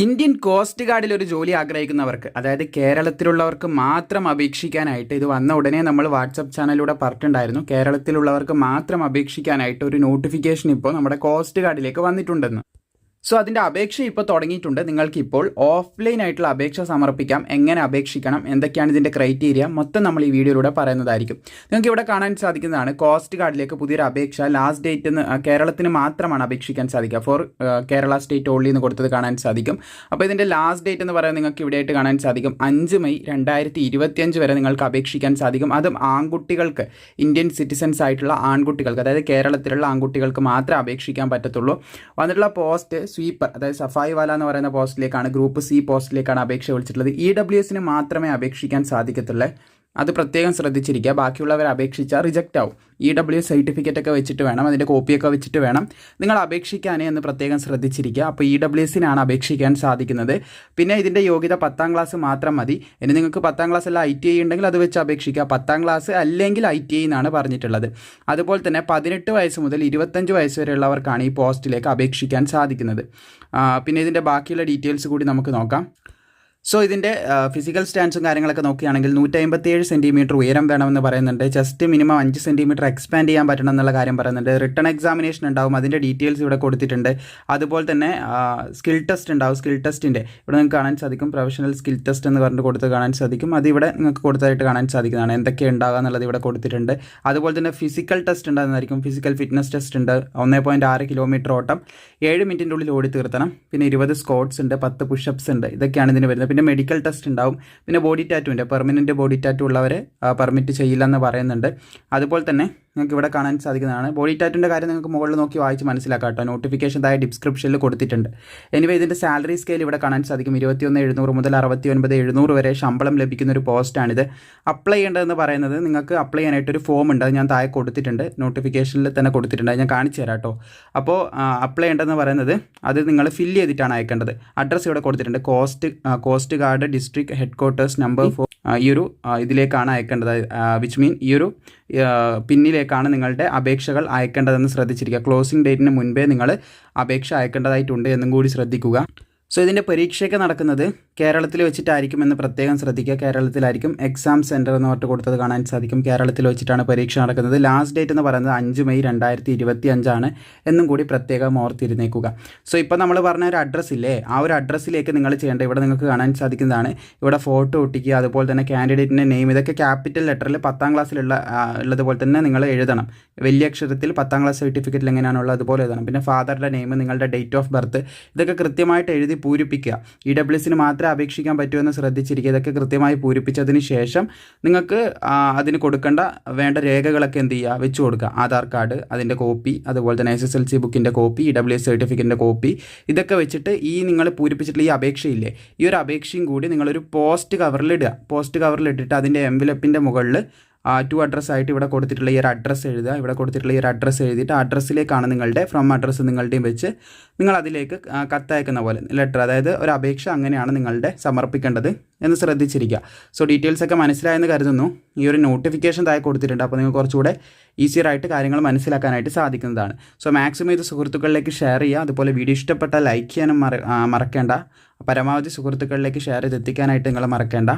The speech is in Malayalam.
ഇന്ത്യൻ കോസ്റ്റ് ഗാർഡിൽ ഒരു ജോലി ആഗ്രഹിക്കുന്നവർക്ക് അതായത് കേരളത്തിലുള്ളവർക്ക് മാത്രം അപേക്ഷിക്കാനായിട്ട് ഇത് വന്ന ഉടനെ നമ്മൾ വാട്സപ്പ് ചാനലിലൂടെ പറഞ്ഞിട്ടുണ്ടായിരുന്നു കേരളത്തിലുള്ളവർക്ക് മാത്രം അപേക്ഷിക്കാനായിട്ട് ഒരു നോട്ടിഫിക്കേഷൻ ഇപ്പോൾ നമ്മുടെ കോസ്റ്റ് ഗാർഡിലേക്ക് വന്നിട്ടുണ്ടെന്ന്. സോ അതിന്റെ അപേക്ഷ ഇപ്പോൾ തുടങ്ങിയിട്ടുണ്ട്. നിങ്ങൾക്ക് ഇപ്പോൾ ഓഫ്ലൈൻ ആയിട്ടുള്ള അപേക്ഷ സമർപ്പിക്കാം. എങ്ങനെ അപേക്ഷിക്കണം? എന്തൊക്കെയാണ് ഇതിന്റെ ക്രൈറ്റീരിയ മൊത്തം നമ്മൾ ഈ വീഡിയോയിലൂടെ പറയുന്നതായിരിക്കും. നിങ്ങൾക്ക് ഇവിടെ കാണാൻ സാധിക്കുന്നതാണ്. കോസ്റ്റ് കാർഡിലേക്ക് പുതിയൊരു അപേക്ഷ. ലാസ്റ്റ് ഡേറ്റ് എന്ന് കേരളത്തിന് മാത്രമാണ് അപേക്ഷിക്കാൻ സാധിക്കുക. ഫോർ കേരള സ്റ്റേറ്റ് ഓൺലി എന്ന് കൊടുത്തത് കാണാൻ സാധിക്കും. അപ്പോൾ ഇതിന്റെ ലാസ്റ്റ് ഡേറ്റ് എന്ന് പറയുന്നത് നിങ്ങൾക്ക് ഇവിടെയായിട്ട് കാണാൻ സാധിക്കും. അഞ്ച് മെയ് രണ്ടായിരത്തി ഇരുപത്തിയഞ്ച് വരെ നിങ്ങൾക്ക് അപേക്ഷിക്കാൻ സാധിക്കും. അതും ആൺകുട്ടികൾക്ക് ഇന്ത്യൻ സിറ്റിസൻസ് ആയിട്ടുള്ള ആൺകുട്ടികൾക്ക് അതായത് കേരളത്തിലുള്ള ആൺകുട്ടികൾക്ക് മാത്രമേ അപേക്ഷിക്കാൻ പറ്റത്തുള്ളൂ. വന്നിട്ടുള്ള പോസ്റ്റ് സ്വീപ്പർ അതായത് സഫായി വാല എന്ന് പറയുന്ന പോസ്റ്റിലേക്കാണ് ഗ്രൂപ്പ് സി പോസ്റ്റിലേക്കാണ് അപേക്ഷ വിളിച്ചിട്ടുള്ളത്. ഇ ഡബ്ല്യു എസിന് മാത്രമേ അപേക്ഷിക്കാൻ സാധിക്കത്തുള്ളൂ. അത് പ്രത്യേകം ശ്രദ്ധിച്ചിരിക്കുക. ബാക്കിയുള്ളവർ അപേക്ഷിച്ചാൽ റിജക്റ്റ് ആവും. ഇ ഡബ്ല്യു സർട്ടിഫിക്കറ്റ് ഒക്കെ വെച്ചിട്ട് വേണം അതിന്റെ കോപ്പിയൊക്കെ വെച്ചിട്ട് വേണം നിങ്ങൾ അപേക്ഷിക്കാൻ എന്ന് പ്രത്യേകം ശ്രദ്ധിച്ചിരിക്കുക. അപ്പോൾ ഇ ഡബ്ല്യു എസിനാണ് അപേക്ഷിക്കാൻ സാധിക്കുന്നത്. പിന്നെ ഇതിന്റെ യോഗ്യത പത്താം ക്ലാസ് മാത്രം മതി. ഇനി നിങ്ങൾക്ക് പത്താം ക്ലാസ് അല്ല ഐ ടി ഐ ഉണ്ടെങ്കിൽ അത് വെച്ച് അപേക്ഷിക്കുക. പത്താം ക്ലാസ് അല്ലെങ്കിൽ ഐ ടി ഐ എന്നാണ് പറഞ്ഞിട്ടുള്ളത്. അതുപോലെ തന്നെ പതിനെട്ട് വയസ്സ് മുതൽ ഇരുപത്തഞ്ച് വയസ്സ് വരെയുള്ളവർക്കാണ് ഈ പോസ്റ്റിലേക്ക് അപേക്ഷിക്കാൻ സാധിക്കുന്നത്. പിന്നെ ഇതിന്റെ ബാക്കിയുള്ള ഡീറ്റെയിൽസ് കൂടി നമുക്ക് നോക്കാം. സോ ഇതിന്റെ ഫിസിക്കൽ സ്റ്റാൻസും കാര്യങ്ങളൊക്കെ നോക്കുകയാണെങ്കിൽ നൂറ്റി ഏഴ് സെന്റിമീറ്റർ ഉയരം വേണമെന്ന് പറയുന്നുണ്ട്. ജസ്റ്റ് മിനിമം അഞ്ച് സെന്റിമീറ്റർ എക്സ്പാൻഡ് ചെയ്യാൻ പറ്റണം എന്നുള്ള കാര്യം പറയുന്നുണ്ട്. റിട്ടേൺ എക്സാമിനേഷൻ ഉണ്ടാവും. അതിന്റെ ഡീറ്റെയിൽസ് ഇവിടെ കൊടുത്തിട്ടുണ്ട്. അതുപോലെ തന്നെ സ്കിൽ ടെസ്റ്റ് ഉണ്ടാവും. സ്കിൽ ടെസ്റ്റിന്റെ ഇവിടെ നിങ്ങൾക്ക് കാണാൻ സാധിക്കും. പ്രൊഫഷണൽ സ്കിൽ ടെസ്റ്റ് എന്ന് പറഞ്ഞിട്ട് കൊടുത്ത് കാണാൻ സാധിക്കും. അതിവിടെ നിങ്ങൾക്ക് കൊടുത്തതായിട്ട് കാണാൻ സാധിക്കുന്നതാണ്. എന്തൊക്കെ ഉണ്ടാകുക എന്നുള്ളത് ഇവിടെ കൊടുത്തിട്ടുണ്ട്. അതുപോലെ തന്നെ ഫിസിക്കൽ ടെസ്റ്റ് ഉണ്ടാകുന്നതായിരിക്കും. ഫിസിക്കൽ ഫിറ്റ്നസ് ടെസ്റ്റ് ഉണ്ട്. ഒന്നേ പോയിന്റ് ആറ് കിലോമീറ്റർ ഓട്ടം. ഏഴ് മിനിറ്റിന്റെ ഉള്ളിൽ ഓടി തീർത്തണം. പിന്നെ ഇരുപത് സ്കോട്ട്സ് ഉണ്ട്. പത്ത് പുഷപ്സ് ഉണ്ട്. ഇതൊക്കെയാണ് ഇതിന് വരുന്നത് പിന്നെ മെഡിക്കൽ ടെസ്റ്റ് ഉണ്ടാവും. പിന്നെ ബോഡി ടാറ്റു ഉണ്ട്. പെർമനന്റ് ബോഡി ടാറ്റു ഉള്ളവരെ പെർമിറ്റ് ചെയ്യില്ല എന്ന് പറയുന്നുണ്ട്. അതുപോലെ തന്നെ നിങ്ങൾക്ക് ഇവിടെ കാണാൻ സാധിക്കുന്നതാണ്. ബോഡി ടാറ്റിന്റെ കാര്യം നിങ്ങൾക്ക് മുകളിൽ നോക്കി വായിച്ച് മനസ്സിലാക്കാം കേട്ടോ. നോട്ടിഫിക്കേഷൻ താഴെ ഡിസ്ക്രിപ്ഷനിൽ കൊടുത്തിട്ടുണ്ട്. എനിവേ ഇതിന്റെ സാലറി സ്കെയിൽ ഇവിടെ കാണാൻ സാധിക്കും. ഇരുപത്തിയൊന്ന് എഴുന്നൂറ് മുതൽ അറുപത്തി ഒൻപത് എഴുന്നൂറ് വരെ ശമ്പളം ലഭിക്കുന്ന ഒരു പോസ്റ്റാണിത് അപ്ലൈ ചെയ്യേണ്ടതെന്ന് പറയുന്നത് നിങ്ങൾക്ക് അപ്ലൈ ചെയ്യാനായിട്ട് ഒരു ഫോം ഉണ്ട്. അത് ഞാൻ താഴെ കൊടുത്തിട്ടുണ്ട്. നോട്ടിഫിക്കേഷനിൽ തന്നെ കൊടുത്തിട്ടുണ്ട്. അത് ഞാൻ കാണിച്ചു തരാം കേട്ടോ. അപ്പോൾ അപ്ലൈ ചെയ്യേണ്ടതെന്ന് പറയുന്നത് അത് നിങ്ങൾ ഫില്ല് ചെയ്തിട്ടാണ് അയക്കേണ്ടത്. അഡ്രസ്സ് ഇവിടെ കൊടുത്തിട്ടുണ്ട്. Coast coast guard district headquarters number four ഈ ഒരു ഇതിലേക്കാണ് അയക്കേണ്ടത്. വിച്ച് മീൻ ഈ ഒരു പിന്നിലേക്കാണ് നിങ്ങളുടെ അപേക്ഷകൾ അയക്കേണ്ടതെന്ന് ശ്രദ്ധിച്ചിരിക്കുക. ക്ലോസിംഗ് ഡേറ്റിന് മുൻപേ നിങ്ങൾ അപേക്ഷ അയക്കേണ്ടതായിട്ടുണ്ട് എന്നും കൂടി ശ്രദ്ധിക്കുക. സോ ഇതിന്റെ പരീക്ഷയൊക്കെ നടക്കുന്നത് കേരളത്തിൽ വെച്ചിട്ടായിരിക്കും എന്ന് പ്രത്യേകം ശ്രദ്ധിക്കുക. കേരളത്തിലായിരിക്കും എക്സാം സെന്റർ എന്ന് പറഞ്ഞിട്ട് കൊടുത്തത് കാണാൻ സാധിക്കും. കേരളത്തിൽ വെച്ചിട്ടാണ് പരീക്ഷ നടക്കുന്നത്. ലാസ്റ്റ് ഡേറ്റ് എന്ന് പറയുന്നത് അഞ്ച് മെയ് രണ്ടായിരത്തി ഇരുപത്തി അഞ്ചാണ് എന്നും കൂടി പ്രത്യേകം ഓർത്തിരുന്നേക്കുക. സോ ഇപ്പോൾ നമ്മൾ പറഞ്ഞ ഒരു അഡ്രസ്സ് ഇല്ലേ? ആ ഒരു അഡ്രസ്സിലേക്ക് നിങ്ങൾ ചെയ്യേണ്ട ഇവിടെ നിങ്ങൾക്ക് കാണാൻ സാധിക്കുന്നതാണ്. ഇവിടെ ഫോട്ടോ ഒട്ടിക്കുക അതുപോലെ തന്നെ കാൻഡിഡേറ്റിന്റെ നെയിം ഇതൊക്കെ ക്യാപിറ്റൽ ലെറ്ററിൽ പത്താം ക്ലാസ്സിലുള്ള ഉള്ളതുപോലെ തന്നെ നിങ്ങൾ എഴുതണം. വലിയ അക്ഷരത്തിൽ പത്താം ക്ലാസ് സർട്ടിഫിക്കറ്റിൽ എങ്ങനെയാണുള്ളത് അതുപോലെ എഴുതണം. പിന്നെ ഫാദറുടെ നെയിം നിങ്ങളുടെ ഡേറ്റ് ഓഫ് ബർത്ത് ഇതൊക്കെ കൃത്യമായിട്ട് എഴുതി പൂരിപ്പിക്കുക. ഇ ഡബ്ല്യു എസിന് മാത്രമേ അപേക്ഷിക്കാൻ പറ്റുമെന്ന് ശ്രദ്ധിച്ചിരിക്കുക. ഇതൊക്കെ കൃത്യമായി പൂരിപ്പിച്ചതിന് ശേഷം നിങ്ങൾക്ക് അതിന് കൊടുക്കേണ്ട വേണ്ട രേഖകളൊക്കെ എന്ത് ചെയ്യുക? വെച്ച് കൊടുക്കുക. ആധാർ കാർഡ് അതിന്റെ കോപ്പി അതുപോലെ തന്നെ എസ് എസ് എൽ സി ബുക്കിന്റെ കോപ്പി ഇ ഡബ്ല്യു എസ് സർട്ടിഫിക്കറ്റിന്റെ കോപ്പി ഇതൊക്കെ വെച്ചിട്ട് ഈ നിങ്ങൾ പൂരിപ്പിച്ചിട്ടുള്ള ഈ അപേക്ഷയില്ലേ ഈ ഒരു അപേക്ഷയും കൂടി നിങ്ങളൊരു പോസ്റ്റ് കവറിലിടുക പോസ്റ്റ് കവറിലിട്ടിട്ട് അതിന്റെ എംവിലപ്പിന്റെ മുകളിൽ ടു അഡ്രസ്സ് ആയിട്ട് ഇവിടെ കൊടുത്തിട്ടുള്ള ഈ ഒരു അഡ്രസ്സ് എഴുതുക. ഇവിടെ കൊടുത്തിട്ടുള്ള ഈ ഒരു അഡ്രസ്സ് എഴുതിയിട്ട് അഡ്രസ്സിലേക്കാണ് നിങ്ങളുടെ ഫ്രം അഡ്രസ്സ് നിങ്ങളുടെയും വെച്ച് നിങ്ങൾ അതിലേക്ക് കത്തയക്കുന്ന പോലെ ലെറ്റർ അതായത് ഒരു അപേക്ഷ അങ്ങനെയാണ് നിങ്ങളുടെ സമർപ്പിക്കേണ്ടത് എന്ന് ശ്രദ്ധിച്ചിരിക്കുക. സോ ഡീറ്റെയിൽസ് ഒക്കെ മനസ്സിലായെന്ന് കരുതുന്നു. ഈ ഒരു നോട്ടിഫിക്കേഷൻ താഴെ കൊടുത്തിട്ടുണ്ട്. അപ്പോൾ നിങ്ങൾ കുറച്ചുകൂടെ ഈസിയറായിട്ട് കാര്യങ്ങൾ മനസ്സിലാക്കാനായിട്ട് സാധിക്കുന്നതാണ്. സോ മാക്സിമം ഇത് സുഹൃത്തുക്കളിലേക്ക് ഷെയർ ചെയ്യുക. അതുപോലെ വീഡിയോ ഇഷ്ടപ്പെട്ട ലൈക്ക് ചെയ്യാനും മറക്കേണ്ട. പരമാവധി സുഹൃത്തുക്കളിലേക്ക് ഷെയർ ചെയ്ത് എത്തിക്കാനായിട്ട് നിങ്ങൾ മറക്കേണ്ട.